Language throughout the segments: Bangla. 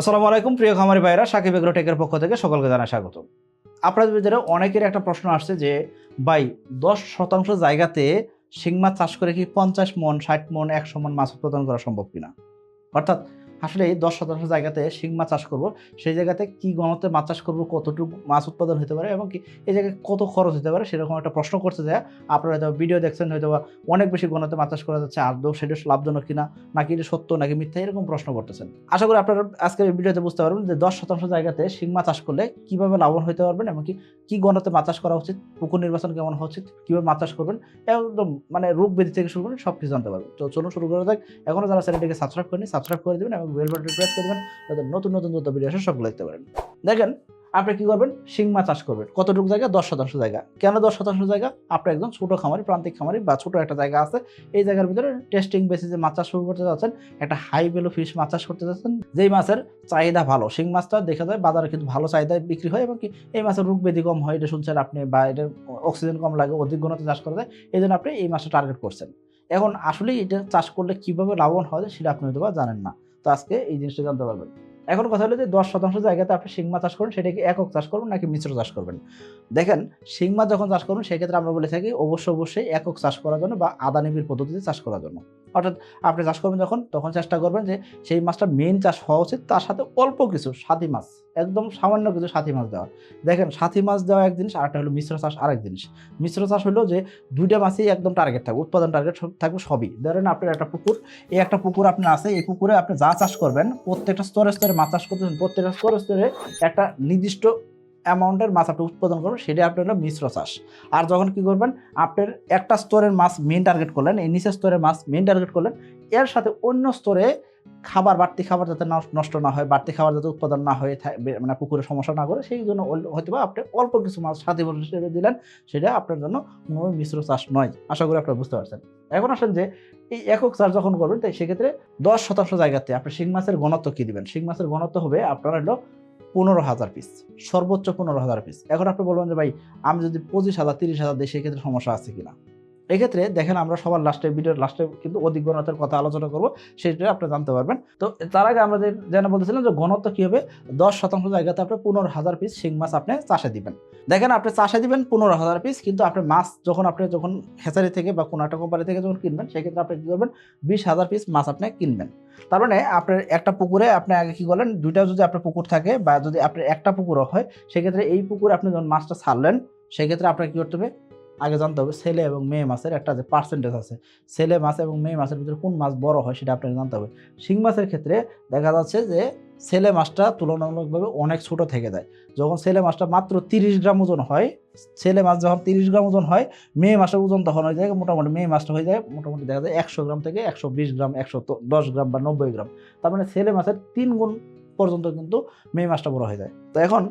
আসসালামু আলাইকুম, প্রিয় খামারি ভাইরা সাকিব এগ্রো টেকের পক্ষ থেকে সকলকে জানা স্বাগত। আপনাদের ভিতরে অনেকের একটা প্রশ্ন আসছে যে, ভাই, দশ শতাংশ জায়গাতে সিংমা চাষ করে কি পঞ্চাশ মন, ষাট মন, একশো মন মাছ উৎপাদন করা সম্ভব কিনা? অর্থাৎ আসলে এই দশ শতাংশ জায়গাতে শিং মাছ চাষ করব। সেই জায়গাতে কি গণতে মাছ চাষ করব, কতটুকু মাছ উৎপাদন হতে পারে এবং কি এই জায়গায় কত খরচ হতে পারে সেরকম একটা প্রশ্ন করতে যায় আপনারা হয়তো ভিডিও দেখছেন হয়তো অনেক বেশি গণতে মাছ চাষ করা যাচ্ছে আদৌ সেটা লাভজনক কিনা, নাকি এটা সত্য, নাকি মিথ্যা, এরকম প্রশ্ন করতেছেন। আশা করি আপনারা আজকের ভিডিওতে বুঝতে পারবেন যে দশ শতাংশ জায়গাতে শিং মাছ চাষ করলে কীভাবে লাভবান হতে পারবেন এবং কি কি গণতে মাছ চাষ করা উচিত, পুকুর নির্বাচন কেমন হওয়া উচিত, কীভাবে মাছ চাষ করবেন, একদম মানে রোগ ব্যাধি থেকে শুরু করে সব কিছু জানতে পারবেন। তো চলুন শুরু করা যাক। এখনও যারা চ্যানেলটিকে সাবস্ক্রাইব করেনি সাবস্ক্রাইব করে দেবেন এবং বেল বাটন প্রেস করে দেবেন যাতে নতুন নতুন যত ভিডিও আসে, সবগুলো দেখতে পারেন। দেখেন, আপনি কি করবেন? শিং মাছ চাষ করবেন। কতটুকু জায়গা? দশ শতাংশ জায়গা। কেন দশ শতাংশ জায়গা? আপনার একদম ছোটো খামারি, প্রান্তিক খামারি বা ছোটো একটা জায়গা আছে। এই জায়গার ভিতরে টেস্টিং বেসিসে মাছ চাষ শুরু করতে যাচ্ছেন। একটা হাই ভ্যালু ফিশ মাছ চাষ করতে যাচ্ছেন। যেই মাছের চাহিদা ভালো, শিং মাছটা দেখা যায় বাজারে কিন্তু ভালো চাহিদায় বিক্রি হয় এবং কি এই মাছের রোগ ব্যাধি কম হয়, এটা শুনছেন আপনি বা এটার অক্সিজেন কম লাগে, অধিক ঘনত্বে চাষ করা যায়, এই জন্য আপনি এই মাছটা টার্গেট করছেন। এখন আসলে এটা চাষ করলে কীভাবে লাভবান হয় সেটা আপনি হয়তো জানেন না। তো আজকে এই জিনিসটা জানতে পারবেন। এখন কথা হলো যে দশ শতাংশ জায়গাতে আপনি শিংমা চাষ করবেন সেটাকে একক চাষ করবেন নাকি মিশ্র চাষ করবেন। দেখেন শিংমা যখন চাষ করুন, সেক্ষেত্রে আমরা বলে থাকি অবশ্য অবশ্যই একক চাষ করার জন্য বা আদা নিবিড় পদ্ধতিতে চাষ করার জন্য। অর্থাৎ আপনি চাষ করবেন যখন, তখন চেষ্টা করবেন যে সেই মাছটা মেন চাষ হওয়া উচিত, তার সাথে অল্প কিছু সাথী মাছ, একদম সামান্য কিছু সাথী মাছ দেওয়া। দেখেন, সাথী মাছ দেওয়া এক জিনিস, আরেকটা হলো মিশ্র চাষ আরেক জিনিস। মিশ্র চাষ হলো যে দুইটা মাছই একদম টার্গেট থাকবে, উৎপাদন টার্গেট থাকবে সবই। ধরেন আপনার একটা পুকুর, এই একটা পুকুর আপনার আছে, এই পুকুরে আপনি যা চাষ করবেন, প্রত্যেকটা স্তরে স্তরে মাছ চাষ করতেছেন, প্রত্যেকটা স্তরে স্তরে একটা নির্দিষ্ট অ্যামাউন্টের মাছ আপনি উৎপাদন করবেন সেটা আপনার হলো মিশ্র চাষ। আর যখন কি করবেন, আপনার একটা স্তরের মাছ মেন টার্গেট করলেন, এই নিচের স্তরের মাছ মেন টার্গেট করলেন, এর সাথে অন্য স্তরে খাবার, বাড়তি খাবার যাতে নষ্ট- না হয়, বাড়তি খাবার যাতে উৎপাদন না হয়ে মানে পুকুরে সমস্যা না করে, সেই জন্য হয়তো আপনি অল্প কিছু মাছ সাথী হিসেবে দিলেন, সেটা আপনার জন্য কোনো মিশ্র চাষ নয়। আশা করি আপনারা বুঝতে পারছেন। এখন আসেন যে, এই একক চাষ যখন করবেন, তাই সেক্ষেত্রে দশ শতাংশ জায়গাতে আপনি শিং মাছের ঘনত্ব কী দিবেন? শিং মাছের ঘনত্ব হবে আপনার হলো পনেরো হাজার পিস সর্বোচ্চ পনেরো হাজার পিস এখন আপনি বলবেন যে ভাই, আমি যদি পঁচিশ হাজার, তিরিশ হাজার দিই, সেক্ষেত্রে সমস্যা আছে কিনা? এক্ষেত্রে দেখেন আমরা সবার লাস্টে ভিডিওর লাস্টে কিন্তু অধিক ঘনত্বের কথা আলোচনা করব, সেটা আপনি জানতে পারবেন। তো তার আগে আমরা যেন বলতেছিলাম যে ঘনত্ব কী হবে? দশ শতাংশ জায়গাতে আপনি পনেরো হাজার পিস শিং মাছ আপনি চাষে দিবেন। দেখেন আপনি চাষে দিবেন পনেরো হাজার পিস কিন্তু আপনি মাছ যখন আপনি যখন হেচারি থেকে বা কোনো একটা কোম্পানি থেকে যখন কিনবেন, সেক্ষেত্রে আপনি কী করবেন? বিশ হাজার পিস মাছ আপনি কিনবেন। তার মানে আপনার একটা পুকুরে আপনি আগে কি করলেন? দুইটা যদি আপনার পুকুর থাকে বা যদি আপনার একটা পুকুরও হয়, সেক্ষেত্রে এই পুকুরে আপনি যখন মাছটা ছাড়লেন, সেক্ষেত্রে আপনার কী করতে হবে? আগে জানতে হবে ছেলে এবং মেয়ে মাছের একটা যে পার্সেন্টেজ আছে। ছেলে মাছ এবং মেয়ে মাছের ভিতরে কোন মাছ বড় হয় সেটা আপনাকে জানতে হবে। শিং মাছের ক্ষেত্রে দেখা যাচ্ছে যে ছেলে মাছটা তুলনামূলকভাবে অনেক ছোট থেকে যায় যখন ছেলে মাছটা মাত্র তিরিশ গ্রাম ওজন হয়, ছেলে মাছ যখন তিরিশ গ্রাম ওজন হয়, মেয়ে মাছের ওজন তখন হয়ে যায় মোটামুটি, মেয়ে মাছটা হয়ে যায় মোটামুটি দেখা যায় একশো গ্রাম থেকে একশো বিশ গ্রাম, একশো দশ গ্রাম বা নব্বই গ্রাম। তার মানে ছেলে মাছের তিন গুণ পর্যন্ত কিন্তু মেয়ে মাছটা বড় হয়ে যায়। তো এখন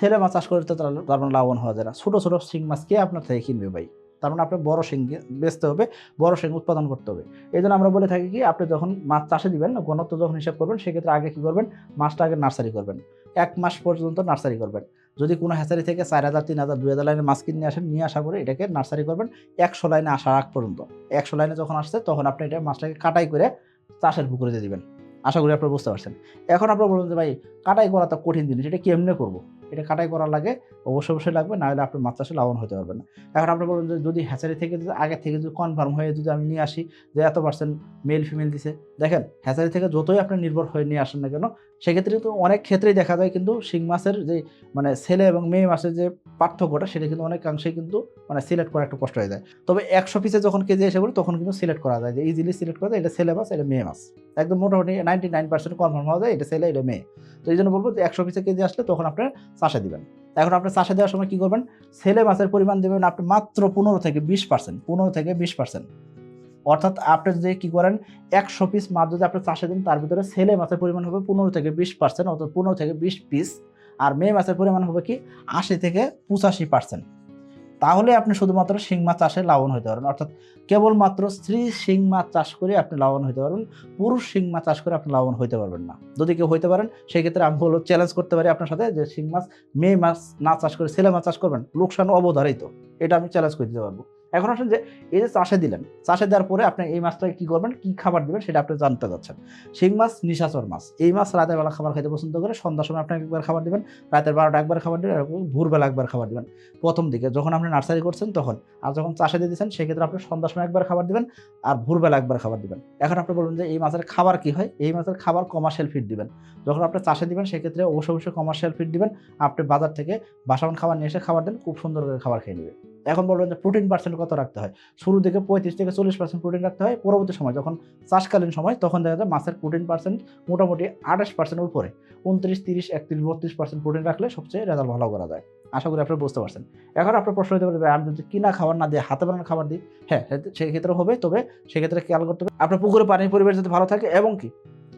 ছেলে মাছ চাষ করতে তার তার মানে লাভবান হওয়া যায় না। ছোটো ছোটো শিং মাছকে আপনার থেকে কিনবে ভাই? তার মানে আপনার বড় শিং বেচতে হবে, বড় শিং উৎপাদন করতে হবে। এই জন্য আমরা বলে থাকি কি, আপনি যখন মাছ চাষে দিবেন, ঘনত্ব যখন হিসাব করবেন, সেক্ষেত্রে আগে কি করবেন? মাছটা আগে নার্সারি করবেন। এক মাস পর্যন্ত নার্সারি করবেন। যদি কোনো হ্যাচারি থেকে চার হাজার, তিন হাজার, দুই হাজার লাইনের মাছ কিনে আসেন, নিয়ে আসা করে এটাকে নার্সারি করবেন একশো লাইনে আসার আগ পর্যন্ত। একশো লাইনে যখন আসছে, তখন আপনি এটা মাছটাকে কাটাই করে চাষের পুকুরে দিয়ে দিবেন। আশা করি আপনারা বুঝতে পারছেন। এখন আপনারা বলবেন যে ভাই, কাটাই করা তো কঠিন জিনিস, এটা কেমনে করব? এটা কাটাই করা লাগে, অবশ্যই অবশ্যই লাগবে না হলে আপনি মাছ চাষে লাভবান হতে পারবেন না। এখন আপনি বলবেন যে যদি হ্যাচারি থেকে যদি, আগে থেকে যদি কনফার্ম হয়ে যদি আমি নিয়ে আসি যে এত পার্সেন্ট মেল ফিমেল দিছে, দেখেন হ্যাচারি থেকে যতই আপনি নির্ভর হয়ে নিয়ে আসেন না কেন, সেক্ষেত্রে কিন্তু অনেক ক্ষেত্রেই দেখা যায় কিন্তু শিং মাছের যে মানে ছেলে এবং মেয়ে মাছের যে পার্থক্যটা, সেটা কিন্তু অনেকাংশেই কিন্তু মানে সিলেক্ট করা একটু কষ্ট হয়ে যায়। তবে একশো পিসে যখন কেজি এসে পড়ি, তখন কিন্তু সিলেক্ট করা যায় যে ইজিলি সিলেক্ট করা যায়, এটা ছেলে মাছ, এটা মেয়ে মাছ। একদম মোটামুটি নাইনটি নাইন পার্সেন্ট কনফার্ম হওয়া যায়, এটা ছেলে, এটা মেয়ে। তো এই জন্য বলব যে একশো পিসে কেজি আসলে তখন আপনার চাষে দিবেন। এখন আপনি চাষে দেওয়ার সময় কী করবেন? ছেলে মাছের পরিমাণ দেবেন আপনি মাত্র পনেরো থেকে বিশ পার্সেন্ট, পনেরো থেকে বিশ পার্সেন্ট। অর্থাৎ আপনি যদি কী করেন, একশো পিস মাছ যদি আপনি চাষে দিন, তার ভিতরে ছেলে মাছের পরিমাণ হবে পনেরো থেকে বিশ পার্সেন্ট, অর্থাৎ পনেরো থেকে বিশ পিস আর মেয়ে মাছের পরিমাণ হবে কি আশি থেকে পঁচাশি পার্সেন্ট। তাহলে আপনি শুধুমাত্র শিং মাছ চাষে লাভবান হতে পারবেন। অর্থাৎ কেবলমাত্র স্ত্রী শিং মাছ চাষ করে আপনি লাভবান হতে পারবেন, পুরুষ শিং মাছ চাষ করে আপনি লাভবান হতে পারবেন না। যদি কেউ হইতে পারেন সেক্ষেত্রে আমি হলো চ্যালেঞ্জ করতে পারি আপনার সাথে যে শিং মাছ, মেয়ে মাছ না চাষ করে ছেলে মাছ চাষ করবেন লোকসান অবধারিত। এটা আমি চ্যালেঞ্জ করে দিতে পারব। এখন আসেন যে এই যে চাষে দিলেন, চাষে দেওয়ার পরে আপনি এই মাছটাকে কি করবেন, কি খাবার দিবেন সেটা আপনি জানতে যাচ্ছেন শিং মাছ, নিশাচর মাছ, এই মাছ রাতের বেলা খাবার খাইতে পছন্দ করে, সন্ধ্যার সময় আপনি একবার খাবার দিবেন, রাতের বারোটা একবার খাবার দেবেন ভোরবেলা একবার খাবার দিবেন। প্রথম দিকে যখন আপনি নার্সারি করছেন তখন, আর যখন চাষে দিয়ে দিচ্ছেন সেক্ষেত্রে আপনি সন্ধ্যার সময় একবার খাবার দিবেন, আর ভোরবেলা একবার খাবার দিবেন। এখন আপনি বলবেন যে এই মাছের খাবার কি হয়? এই মাছের খাবার কমার্শিয়াল ফিড দিবেন। যখন আপনি চাষে দিবেন সেক্ষেত্রে অবশ্যই অবশ্যই কমার্শিয়াল ফিড দিবেন। আপনি বাজার থেকে বাসাবান খাবার নিয়ে এসে খাবার দেন, খুব সুন্দর করে খাবার খেয়ে নেবে এখন বলবেন যে প্রোটিন পার্সেন্ট কত রাখতে হয়? শুরু থেকে পঁয়ত্রিশ থেকে চল্লিশ পার্সেন্ট প্রোটিন রাখতে হয়, পরবর্তী সময় যখন চাষকালীন সময়, তখন দেখা যায় মাছের প্রোটিন পার্সেন্ট মোটামুটি আঠাশ পার্সেন্ট উপরে। উনত্রিশ, তিরিশ, একত্রিশ, বত্রিশ পার্সেন্ট প্রোটিন রাখলে সবচেয়ে রেজাল্ট ভালো করা যায়। আশা করি আপনি বুঝতে পারছেন। এখন আপনার প্রশ্ন হতে পারে আমি যদি কিনা খাবার না দিয়ে হাতে বানানো খাবার দিই? হ্যাঁ সেক্ষেত্রে হবে, তবে সেক্ষেত্রে খেয়াল করতে হবে, আপনার পুকুরে পানির পরিবেশ যদি ভালো থাকে, এবং কি?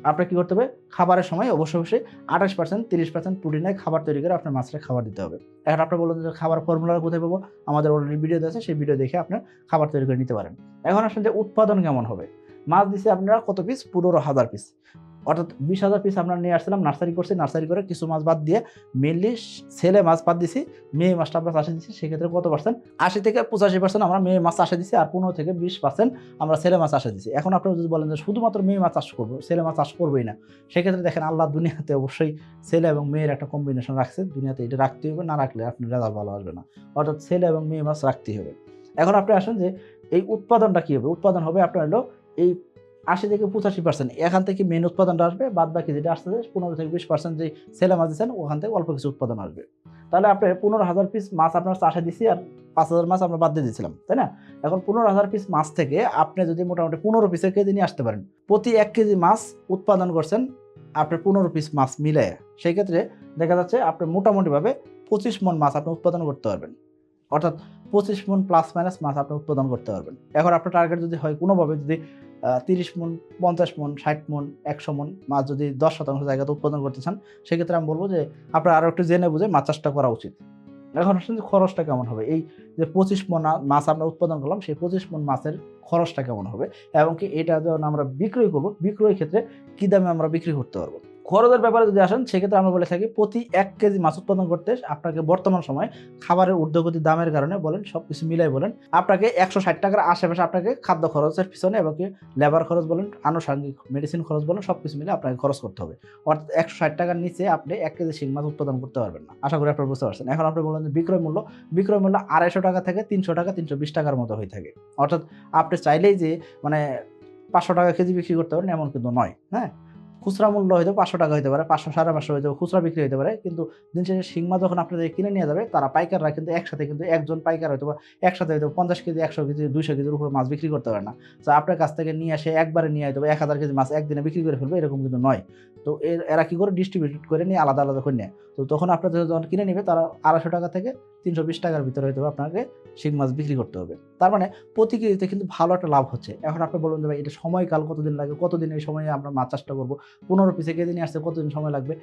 আপনার কি করতে হবে? খাবারের সময় অবশ্যই অবশ্যই আঠাশ পার্সেন্ট তিরিশ পার্সেন্ট প্রোটিনের খাবার তৈরি করে আপনার মাছটা খাবার দিতে হবে। এখন আপনার বলুন যে খাবার ফর্মুলা কোথায় পাবো? আমাদের অলরেডি ভিডিও আছে, সেই ভিডিও দেখে আপনার খাবার তৈরি করে নিতে পারেন। এখন আসলে যে উৎপাদন কেমন হবে? মাছ দিছে আপনারা কত পিস পনেরো হাজার পিস অর্থাৎ বিশ হাজার পিস আমরা নিয়ে আসছিলাম নার্সারি করছি নার্সারি করে কিছু মাছ বাদ দিয়ে মেনলি ছেলে মাছ বাদ দিছি, মেয়ে মাছটা আমরা চাষে দিচ্ছি সেক্ষেত্রে কত পার্সেন্ট আশি থেকে পঁচাশি পার্সেন্ট আমরা মেয়ে মাছ চাষে দিচ্ছি আর পনেরো থেকে বিশ পার্সেন্ট আমরা ছেলে মাছ চাষে দিচ্ছি এখন আপনারা যদি বলেন যে শুধুমাত্র মেয়ে মাছ চাষ করব, ছেলে মাছ চাষ করবোই না, সেক্ষেত্রে দেখেন আল্লাহ দুনিয়াতে অবশ্যই ছেলে এবং মেয়ের একটা কম্বিনেশন রাখছে। দুনিয়াতে এটা রাখতে হবে, না রাখলে আপনার রেজাল্ট ভালো আসবে না। অর্থাৎ ছেলে এবং মেয়ে মাছ রাখতেই হবে। এখন আপনি আসেন যে এই উৎপাদনটা কী হবে? উৎপাদন হবে আপনার হলো এই আশি থেকে পঁচাশি পার্সেন্ট এখান থেকে মেন উৎপাদনটা আসবে বাদ বাকি যেটা আসতে পনেরো থেকে বিশ পার্সেন্ট যে ছেলে মাছ দিচ্ছেন, ওখান থেকে অল্প কিছু উৎপাদন আসবে। তাহলে আপনার পনেরো হাজার পিস মাছ আপনার চাষে দিছি আর পাঁচ হাজার মাছ আমরা বাদ দিয়ে দিয়েছিলাম, তাই না? এখন পনেরো হাজার পিস মাছ থেকে আপনি যদি মোটামুটি পনেরো পিসের কেজি নিয়ে আসতে পারেন, প্রতি এক কেজি মাছ উৎপাদন করছেন আপনার পনেরো পিস মাছ মিলে সেই ক্ষেত্রে দেখা যাচ্ছে আপনি মোটামুটিভাবে পঁচিশ মন মাছ আপনি উৎপাদন করতে পারবেন। অর্থাৎ পঁচিশ মন প্লাস মাইনাস মাছ আপনি উৎপাদন করতে পারবেন। এখন আপনার টার্গেট যদি হয় কোনোভাবে যদি তিরিশ মন, পঞ্চাশ মন, ষাট মন, একশো মন মাছ যদি দশ শতাংশ জায়গাতে উৎপাদন করতে চান, সেক্ষেত্রে আমি বলব যে আপনার আরও একটু জেনে বুঝে মাছ চাষটা করা উচিত। এখন আসলে যে খরচটা কেমন হবে? এই যে পঁচিশ মন মাছ আমরা উৎপাদন করলাম, সেই পঁচিশ মন মাছের খরচটা কেমন হবে? এবং কি এটা যখন আমরা বিক্রয় করব, বিক্রয় ক্ষেত্রে কী দামে আমরা বিক্রি করতে পারব? খরচের ব্যাপারে যদি আসেন, সেক্ষেত্রে আমরা বলে থাকি প্রতি এক কেজি মাছ উৎপাদন করতে আপনাকে বর্তমান সময় খাবারের ঊর্ধ্বগতি দামের কারণে বলেন সব কিছু মিলাই বলেন, আপনাকে একশো ষাট টাকার আশেপাশে আপনাকে খাদ্য খরচের পিছনে এবং কি লেবার খরচ বলেন, আনুষঙ্গিক মেডিসিন খরচ বলেন সব কিছু মিলে আপনাকে খরচ করতে হবে। অর্থাৎ একশো ষাট টাকার নিচে আপনি এক কেজি শিং মাছ উৎপাদন করতে পারবেন না। আশা করি আপনারা বুঝতে পারছেন। এখন আপনি বলেন যে বিক্রয় মূল্য বিক্রয় মূল্য আড়াইশো টাকা থেকে তিনশো টাকা, তিনশো বিশ টাকার মতো হয়ে থাকে। অর্থাৎ আপনি চাইলেই যে মানে পাঁচশো টাকা কেজি বিক্রি করতে পারেন, এমন কিন্তু নয়। হ্যাঁ? খুচরা মূল্য হয়তো পাঁচশো টাকা হতে পারে, পাঁচশো, সাড়ে পাঁচশো হয়তো খুচরা বিক্রি হতে পারে, কিন্তু দিন শেষে শিংমা যখন আপনাদের কিনে নিয়ে যাবে, তারা পাইকাররা কিন্তু একসাথে কিন্তু একজন পাইকার হয়তো বা একসাথে হয়তো পঞ্চাশ কেজি, একশো কেজি, দুইশো কেজির উপরে মাছ বিক্রি করতে পারে না। তো আপনার কাছ থেকে নিয়ে আসে একবারে নিয়ে হয়তো এক হাজার কেজি মাছ একদিনে বিক্রি করে ফেলবে, এরকম কিন্তু নয়। তো এরা কি করে? ডিস্ট্রিবিউট করে নিয়ে আলাদা আলাদা করে নেয়। তো তখন আপনাদের যখন কিনে নেবে, তারা আড়াইশো টাকা থেকে তিনশো বিশ টাকার ভিতরে হয়তো আপনাকে শিং মাছ বিক্রি করতে হবে। তার মানে প্রতি কেজিতে কিন্তু ভালো একটা লাভ হচ্ছে। এখন আপনি বলুন যে ভাই, এটা সময়কাল কতদিন লাগে? কতদিন এই সময়ে আমরা মাছ চাষটা করব? পনেরো পিসে কেজি নিয়ে আসতে কতদিন সময় লাগবে?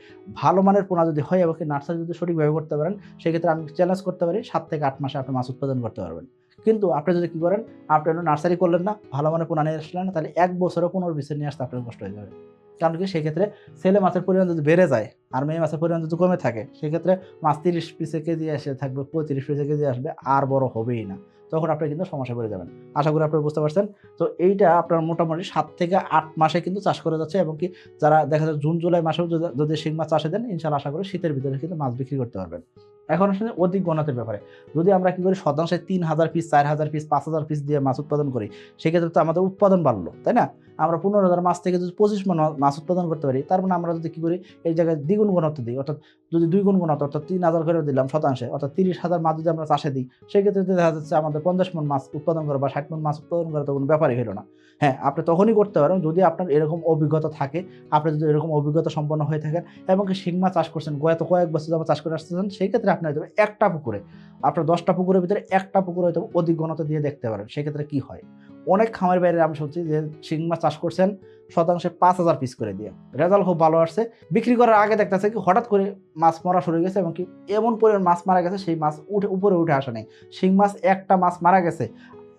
ভালো মানের পোনা যদি হয় এবং নার্সারি যদি সঠিকভাবে করতে পারেন, সেক্ষেত্রে আমি চ্যালেঞ্জ করতে পারি সাত থেকে আট মাসে আপনি মাছ উৎপাদন করতে পারবেন। কিন্তু আপনি যদি কি করেন, আপনি নার্সারি করলেন না, ভালো মানের পোনা নিয়ে আসলেন না, তাহলে এক বছরে পনেরো পিসে নিয়ে আসতে আপনার কষ্ট হয়ে যাবে। কারণ কি? সেক্ষেত্রে ছেলে মাছের পরিমাণ যদি বেড়ে যায় আর মেয়ে মাছের পরিমাণ যদি কমে থাকে, সেক্ষেত্রে মাছ তিরিশ পিসে কেজি এসে থাকবে, পঁয়ত্রিশ পিসে কেজি আসবে, আর বড় হবেই না। তখন আপনি কিন্তু সমস্যা পড়ে যাবেন। আশা করি আপনারা বুঝতে পারছেন। তো এইটা আপনার মোটামুটি সাত থেকে আট মাসে কিন্তু চাষ করে যাচ্ছে এবং কি যারা দেখা যায় জুন, জুলাই মাসেও যদি- শিং মাছ চাষে দেন ইনশাল্লাহ আশা করি শীতের ভিতরে কিন্তু মাছ বিক্রি করতে পারবেন। এখন আসলে অধিক গণতের ব্যাপারে। যদি আমরা কি করি শতাংশে তিন হাজার পিস চার হাজার পিস পাঁচ হাজার পিস দিয়ে মাছ উৎপাদন করি, সেক্ষেত্রে তো আমাদের উৎপাদন বাড়লো, তাই না? আমরা পনেরো হাজার মাছ থেকে যদি পঁচিশ মন মাছ উৎপাদন করতে পারি, তার মানে আমরা যদি কি করি, এই জায়গায় দ্বিগুণ ঘনত্ব দিই, অর্থাৎ যদি দুই গুণ ঘনত্ব, অর্থাৎ তিন হাজার করে দিলাম শতাংশে, অর্থাৎ তিরিশ হাজার মাছ যদি আমরা চাষে দিই, সেক্ষেত্রে দেখা যাচ্ছে আমাদের পঞ্চাশ মন মাছ উৎপাদন করা বা ষাট মন মাছ উৎপাদন করা তো কোনো ব্যাপারই হলো না। হ্যাঁ আপনি তখনই করতে পারেন যদি আপনার এরকম অভিজ্ঞতা থাকে, আপনি যদি এরকম অভিজ্ঞতা সম্পন্ন হয়ে থাকেন এবং কি শিং মাছ চাষ করছেন, গত কয়েক বছর যাব চাষ করে আসতেছেন সেই ক্ষেত্রে আপনি হয়তো একটা পুকুরে, আপনার দশটা পুকুরের ভিতরে একটা পুকুরে হয়তো অধিক ঘনত্ব দিয়ে দেখতে পারেন, সেক্ষেত্রে কি হয়? অনেক খামার বাইরে আমি শুনছি যে শিং মাছ চাষ করছেন, শতাংশে পাঁচ হাজার পিস করে দিয়ে। রেজাল্ট খুব ভালো আসছে। বিক্রি করার আগে দেখতেছে কি হঠাৎ করে মাছ মরা শুরু গেছে এবং কি এমন পরিমাণ মাছ মারা গেছে, সেই মাছ উঠে, উপরে উঠে আসা নেই। শিং মাছ একটা মাছ মারা গেছে,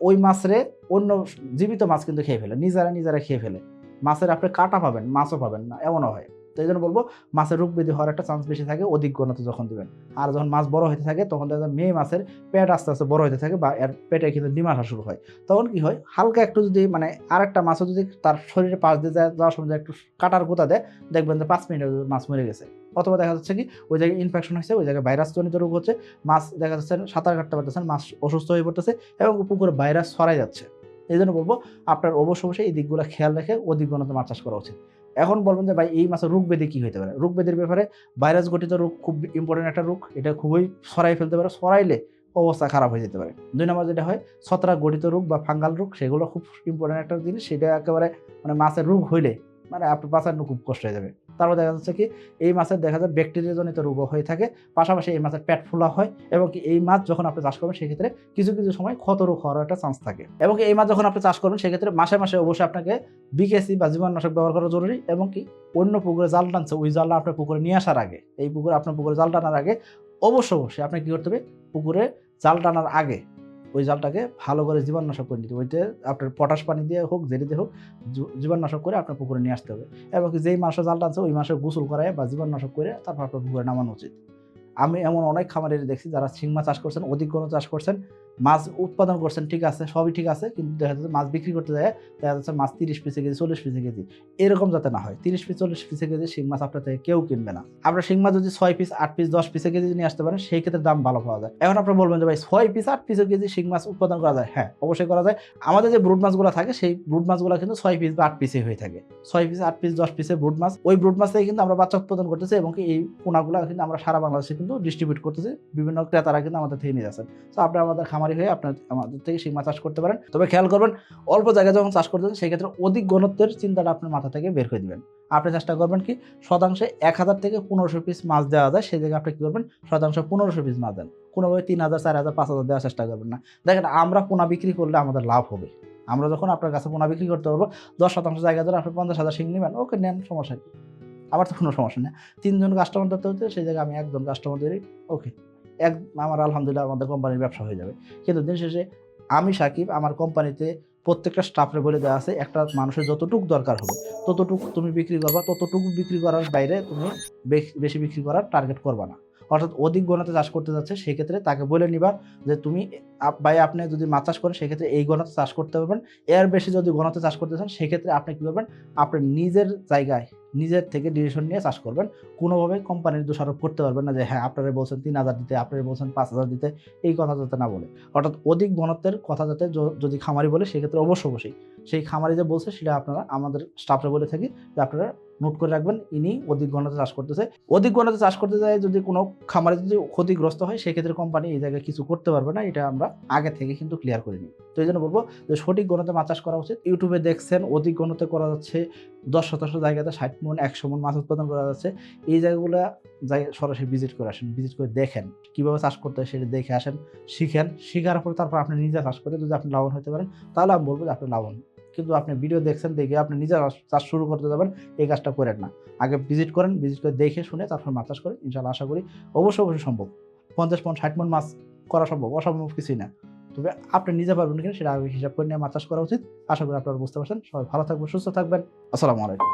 ওই মাছরে অন্য জীবিত মাছ কিন্তু খেয়ে ফেলে, নিজেরা নিজেরা খেয়ে ফেলে। মাছের আপনি কাটা পাবেন, মাছও পাবেন না, এমনও হয়। তো এই জন্য বলব, মাছের রোগ ব্যাধি হওয়ার একটা চান্স বেশি থাকে অধিক ঘনত্ব যখন দিবেন। আর যখন মাছ বড় হতে থাকে, তখন দেখা মেয়ে মাছের পেট আস্তে আস্তে বড় হতে থাকে বা এর পেটে কিন্তু ডিম আসা শুরু হয়। তখন কি হয়, হালকা একটু যদি মানে আরেকটা মাছও যদি তার শরীরে পাশ দিয়ে যায়, যাওয়ার সময় একটু কাটার গোতা দেয়, দেখবেন যে পাঁচ মিনিটে মাছ মরে গেছে। অথবা দেখা যাচ্ছে কি, ওই জায়গায় ইনফেকশন হয়েছে, ওই জায়গায় ভাইরাস জনিত রোগ হচ্ছে, মাছ দেখা যাচ্ছে সাঁতার কাটতে পারতেছেন মাছ অসুস্থ হয়ে পড়তেছে এবং পুকুরে ভাইরাস ছড়াই যাচ্ছে। এই জন্য বলব, আপনার অবশ্য অবশ্যই এই দিকগুলো খেয়াল রেখে অধিক ঘনত্ব মাছ চাষ করা উচিত। এখন বলবেন যে ভাই, এই মাছের রোগ বেদে কি হতে পারে? রোগ বেদের ব্যাপারে ভাইরাস গঠিত রোগ খুব ইম্পর্টেন্ট একটা রোগ। এটা খুবই সরাই ফেলতে পারে সরাইলে অবস্থা খারাপ হয়ে যেতে পারে। দুই নম্বর যেটা হয়, ছত্রাক গঠিত রোগ বা ফাঙ্গাল রোগ, সেগুলো খুব ইম্পর্টেন্ট একটা জিনিস। সেটা একেবারে মানে মাছের রোগ হইলে মানে আপনার বাঁচানো খুব কষ্ট হয়ে যাবে। তারপর দেখা যাচ্ছে কি, এই মাছের দেখা যায় ব্যাকটেরিয়াজনিত রোগও হয়ে থাকে, পাশাপাশি এই মাছের পেট ফোলা হয় এবং কি এই মাছ যখন আপনি চাষ করবেন সেক্ষেত্রে কিছু কিছু সময় ক্ষত রোগ হওয়ার একটা চান্স থাকে। এবং এই মাছ যখন আপনি চাষ করবেন সেক্ষেত্রে মাসে মাসে অবশ্যই আপনাকে বিকেসি বা জীবাণুনাশক ব্যবহার করা জরুরি এবং কি অন্য পুকুরে জাল টানছে, ওই জালটা আপনার পুকুরে নিয়ে আসার আগে, এই পুকুরে আপনার পুকুরে জাল টানার আগে অবশ্য অবশ্যই আপনি কী করতে হবে, পুকুরে জাল টানার আগে ওই জালটাকে ভালো করে জীবাণুনাশক করে নিতে হবে। ওইতে আপনার পটাশ পানি দিয়ে হোক জেরি দিয়ে হোক জীবাণুনাশক করে আপনার পুকুরে নিয়ে আসতে হবে। এবং যেই মাসে জালটা আছে, ওই মাসে গোসল করায় বা জীবাণুনাশক করে তারপর আপনার পুকুরে নামানো উচিত। আমি এমন অনেক খামারের দেখছি যারা শিং মাছ চাষ করছেন, অধিক গণ চাষ করছেন। মাছ উৎপাদন করছেন, ঠিক আছে, সবই ঠিক আছে, কিন্তু দেখা যাচ্ছে মাছ বিক্রি করতে যায়, দেখা যাচ্ছে মাছ তিরিশ পিসে কেজি, চল্লিশ পিসে কেজি, এরকম যাতে না হয়, তিরিশ পিস, চল্লিশ পিসে কেজি শিং মাছ আপনার থেকে কেউ কিনবে না। আপনার শিং মাছ যদি ছয় পিস, আট পিস, দশ পিসে কেজি নিয়ে আসতে পারেন, সেই ক্ষেত্রে দাম ভালো পাওয়া যায়। এখন আপনারা বলবেন যে ভাই, ছয় পিস, আট পিসে কেজি শিং মাছ উৎপাদন করা যায়? হ্যাঁ অবশ্যই করা যায়। আমাদের যে ব্রুড মাছগুলো থাকে, সেই ব্রুড মাছগুলো কিন্তু ছয় পিস বা আট পিসে হয়ে থাকে। ছয় পিস, আট পিস, দশ পিসে ব্রুড মাছ, ওই ব্রুড মাছ থেকে কিন্তু আমরা বাচ্চা উৎপাদন করতেছি এবং এই পোনাগুলো কিন্তু আমরা সারা বাংলাদেশে কিন্তু ডিস্ট্রিবিউট করতেছি। বিভিন্ন ক্রেতারা কিন্তু আমাদের থেকে নিয়ে যাচ্ছেন। তো আপনারা আমাদের খামারি হয়ে আপনার আমাদের থেকে শিং মাছ চাষ করতে পারেন। তবে খেয়াল করবেন, অল্প জায়গায় যখন চাষ করতেছেন সেই ক্ষেত্রে অধিক ঘনত্বের চিন্তাটা আপনার মাথা থেকে বের করে দিবেন। আপনি চেষ্টা করবেন কি, শতাংশে এক হাজার থেকে পনেরোশো পিস মাছ দেওয়া যায়, সেই জায়গায় আপনি কি করবেন, শতাংশ পনেরোশো পিস মাছ দেন। কোনোভাবে তিন হাজার, চার হাজার, পাঁচ হাজার দেওয়ার চেষ্টা করবেন না। দেখেন, আমরা পোনা বিক্রি করলে আমাদের লাভ হবে। আমরা যখন আপনার কাছে পোনা বিক্রি করতে পারব, দশ শতাংশ জায়গা ধরে আপনি পঞ্চাশ হাজার শিং নেবেন, ওকে, নেন, সমস্যা আমার তো কোনো সমস্যা নেই। তিনজন কাস্টমার ধরতে হচ্ছে সেই জায়গায় আমি একজন কাস্টমার ধরি, ওকে। এক, আমার আলহামদুলিল্লাহ আমাদের কোম্পানির ব্যবসা হয়ে যাবে। কিন্তু দিন শেষে আমি সাকিব, আমার কোম্পানিতে প্রত্যেকটা স্টাফরে বলে দেওয়া আছে, একটা মানুষের যতটুকু দরকার হবে, ততটুকু তুমি বিক্রি করবা, ততটুকু বিক্রি করার বাইরে তুমি বেশ- বিক্রি করার টার্গেট করবা না। অর্থাৎ অধিক গণতে চাষ করতে যাচ্ছে, সেক্ষেত্রে তাকে বলে নিবা যে তুমি ভাই আপনি যদি মাছ চাষ করেন, সেক্ষেত্রে এই গণতে চাষ করতে পারবেন। এর বেশি যদি গণতে চাষ করতে চান, সেক্ষেত্রে আপনি কী করবেন? আপনার নিজের জায়গায় নিজের থেকে ডিসিশন নিয়ে চাষ করবেন। কোনোভাবে কোম্পানির দোষারোপ করতে পারবেন না যে হ্যাঁ আপনারা বলছেন তিন হাজার দিতে, আপনারা বলছেন পাঁচ হাজার দিতে। এই কথা যাতে না বলে। অর্থাৎ অধিক ঘনত্বের কথা যাতে যদি খামারি বলে, সেক্ষেত্রে অবশ্য অবশ্যই সেই খামারি যে বলছে, সেটা আপনারা আমাদের স্টাফরা বলে থাকি যে, আপনারা নোট করে রাখবেন, ইনি অধিক ঘনতে চাষ করতেছে। অধিক ঘনতে চাষ করতে যায় যদি কোনো খামারে যদি ক্ষতিগ্রস্ত হয়, সেক্ষেত্রে কোম্পানি এই জায়গায় কিছু করতে পারবে না, এটা আমরা আগে থেকে কিন্তু ক্লিয়ার করে নিই তো এই জন্য বলব যে সঠিক গণতে মাছ চাষ করা উচিত। ইউটিউবে দেখছেন, অধিক গণতে করা যাচ্ছে, দশ শতাংশ জায়গাতে ষাট মন, একশো মন মাছ উৎপাদন করা যাচ্ছে। এই জায়গাগুলো সরাসরি ভিজিট করে আসেন ভিজিট করে দেখেন, কীভাবে চাষ করতে হয় সেটা দেখে আসেন, শিখেন, শিখার পর তারপর আপনি নিজে চাষ করে যদি আপনি লাভবান হতে পারেন, তাহলে আমি বলব যে আপনি লাভবান। কিন্তু আপনি ভিডিও দেখছেন, দেখে আপনি নিজে চাষ শুরু করতে যাবেন, এই কাজটা করেন না। আগে ভিজিট করেন ভিজিট করে দেখে শুনে তারপর মাছ চাষ করেন ইনশাল্লাহ আশা করি অবশ্যই অবশ্যই সম্ভব। পঞ্চাশ পন ষাট মন মাছ করা সম্ভব, অসম্ভব কিছুই না। তবে আপনি নিজে পারবেন কিনা সেটা আগে হিসাব করে নিয়ে মাছ চাষ করা উচিত। আশা করি আপনারা বুঝতে পারছেন। সবাই ভালো থাকবেন, সুস্থ থাকবেন। আসসালামু আলাইকুম।